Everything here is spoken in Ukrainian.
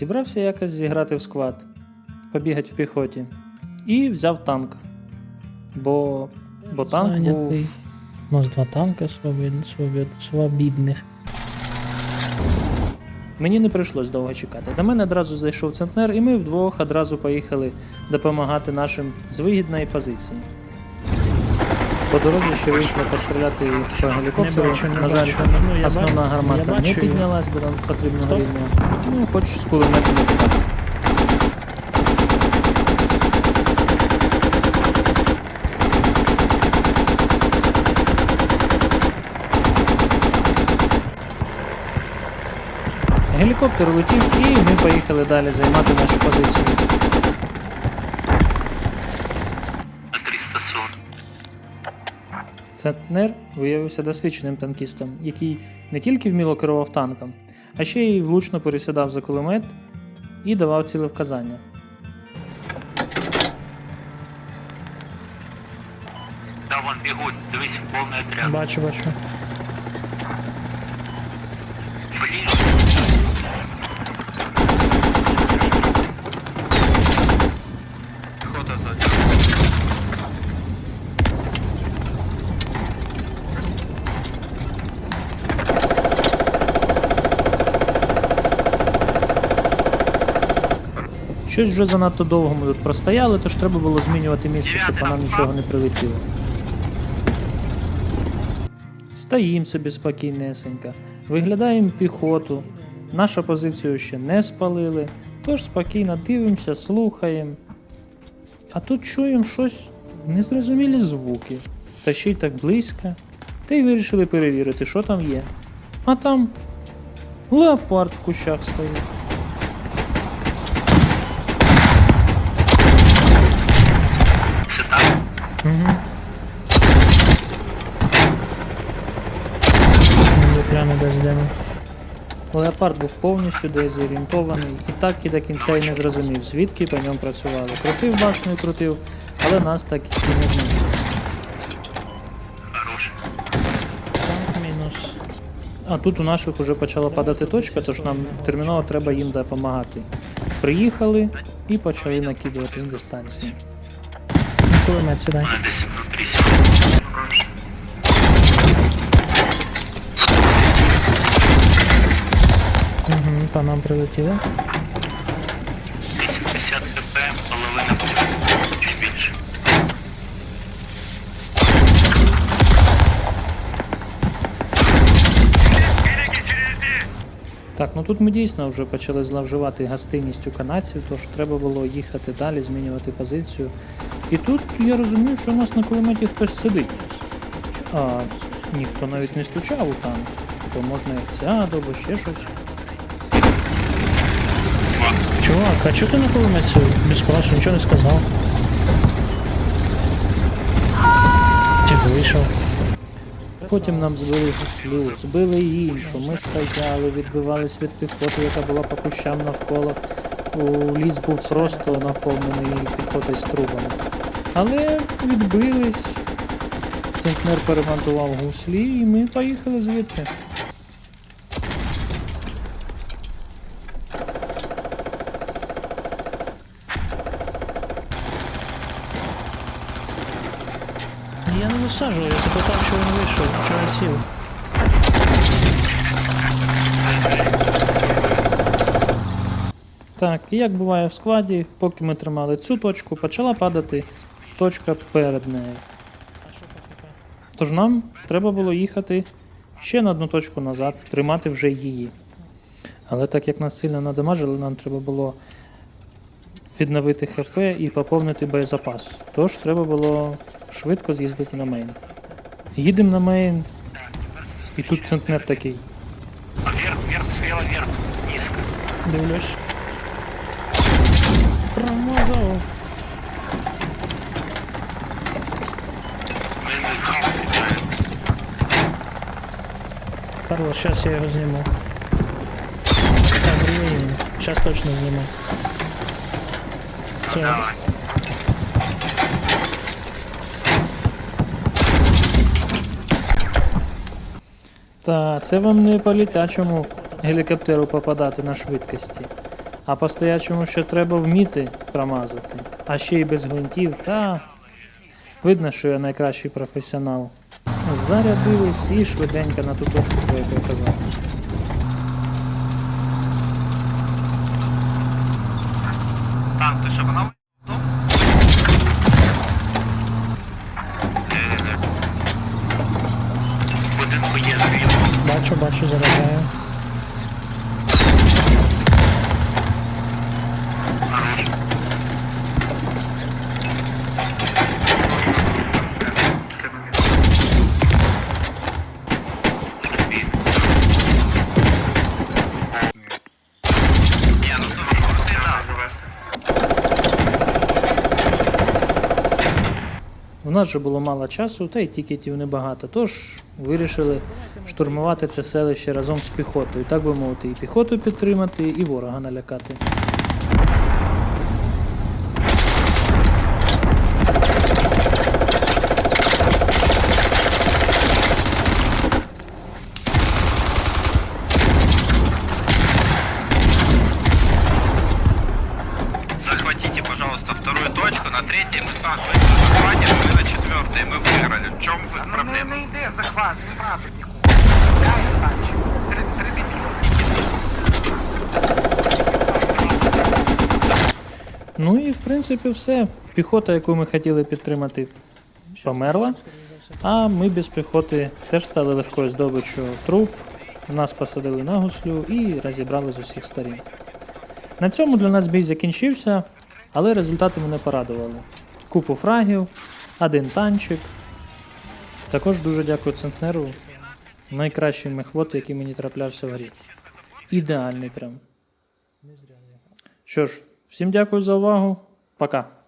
Зібрався якось зіграти в сквад, побігати в піхоті. І взяв танк. Бо, бо танк Зайнятий. був. У нас два свобід... Свобід... свобідних. Мені не прийшлось довго чекати. До мене одразу зайшов центнер, і ми вдвох одразу поїхали допомагати нашим з вигідної позиції. По дорозі ще вийшло постріляти по гелікоптеру. На жаль. Ну, я основна гармата не піднялась до потрібного рівня. Ну, хоч з кулемету не впав. Гелікоптер улетів, і ми поїхали далі займати нашу позицію. Центнер виявився досвідченим танкістом, який не тільки вміло керував танком, а ще й влучно пересідав за кулемет і давав цілевказання. Да, вон бігуть, дивись, повний отряд. Бачу, бачу. Щось вже занадто довго ми тут простояли, тож треба було змінювати місце, щоб по нам нічого не прилетіло. Стоїм собі спокійнесенько, виглядаємо піхоту. Нашу позицію ще не спалили, тож спокійно дивимося, слухаємо. А тут чуємо щось незрозумілі звуки, та ще й так близько. Та й вирішили перевірити, що там є. А там леопард в кущах стоїть. Це так? Угу. Ми прямо десь йдемо. Леопард був повністю дезорієнтований і так і до кінця й не зрозумів, звідки по ньому працювали. Крутив башню, крутив, але нас так і не. Хороший. Танк мінус. А тут у наших уже почала падати точка, тож нам терміново треба їм допомагати. Приїхали і почали накидувати з дистанції. Кулемет сідай. Десь внутрі сидить. По нам прилетіли. 80 хп, половина. Чуть більше. Так, ну тут ми дійсно вже почали зловживати гостинністю канадців, тож треба було їхати далі, змінювати позицію. І тут я розумію, що у нас на кулеметі хтось сидить. А ніхто навіть не стучав у танк. Тобто можна як сяду або ще щось. Чувак, а чого ти на кулеметі без спросу нічого не сказав? Тихо вийшов. Потім нам збили гуслю, збили іншу. Ми стояли, відбивались від піхоти, яка була по кущам навколо. У ліс був просто наповнений піхотою з трубами. Але відбились. Центнер перемонтував гуслі, і ми поїхали звідти. Висаджував, я запитав, що він вийшов, чого сів. Так, і як буває в складі, поки ми тримали цю точку, почала падати точка перед нею. Що? Тож нам треба було їхати ще на одну точку назад, тримати вже її. Але так як нас сильно надамажили, нам треба було відновити ХП і поповнити боєзапас. Тож треба було швидко з'їздити на мейн. Їдемо на мейн, і тут центнер такий. Вверх, вверх, слева, вверх. Низко. Дивлюсь. Промазав. Хам сейчас я сниму. Так, блин, сейчас точно сниму. Давай. Та це вам не по літачому гелікоптеру попадати на швидкості. А по стоячому ще треба вміти промазати. А ще й без гвинтів, та видно, що я найкращий професіонал. Зарядились і швиденько на ту точку, про яку казав. Танк, ти що погнав? В будинку є світло. Бачу, бачу, заряджаю. У нас же було мало часу, та й тікетів небагато, тож вирішили штурмувати це селище разом з піхотою, так би мовити, і піхоту підтримати, і ворога налякати. Захватите, пожалуйста, вторую точку. На третьей мы мы на четвертой. Мы выиграли. В чем вы Ну не, проблема? не йде захват, не брати нікого. Дай танчик. Три, три дебіли. Ну і в принципі все. Піхота, яку ми хотіли підтримати, померла. А ми без піхоти теж стали легкою здобиччю труп. Нас посадили на гуслю і розібрали з усіх сторін. На цьому для нас бій закінчився, але результати мене порадували. Купу фрагів, один танчик. Також дуже дякую центнеру. Найкращий мехвод, який мені траплявся в грі. Ідеальний прям. Що ж, всім дякую за увагу. Пока.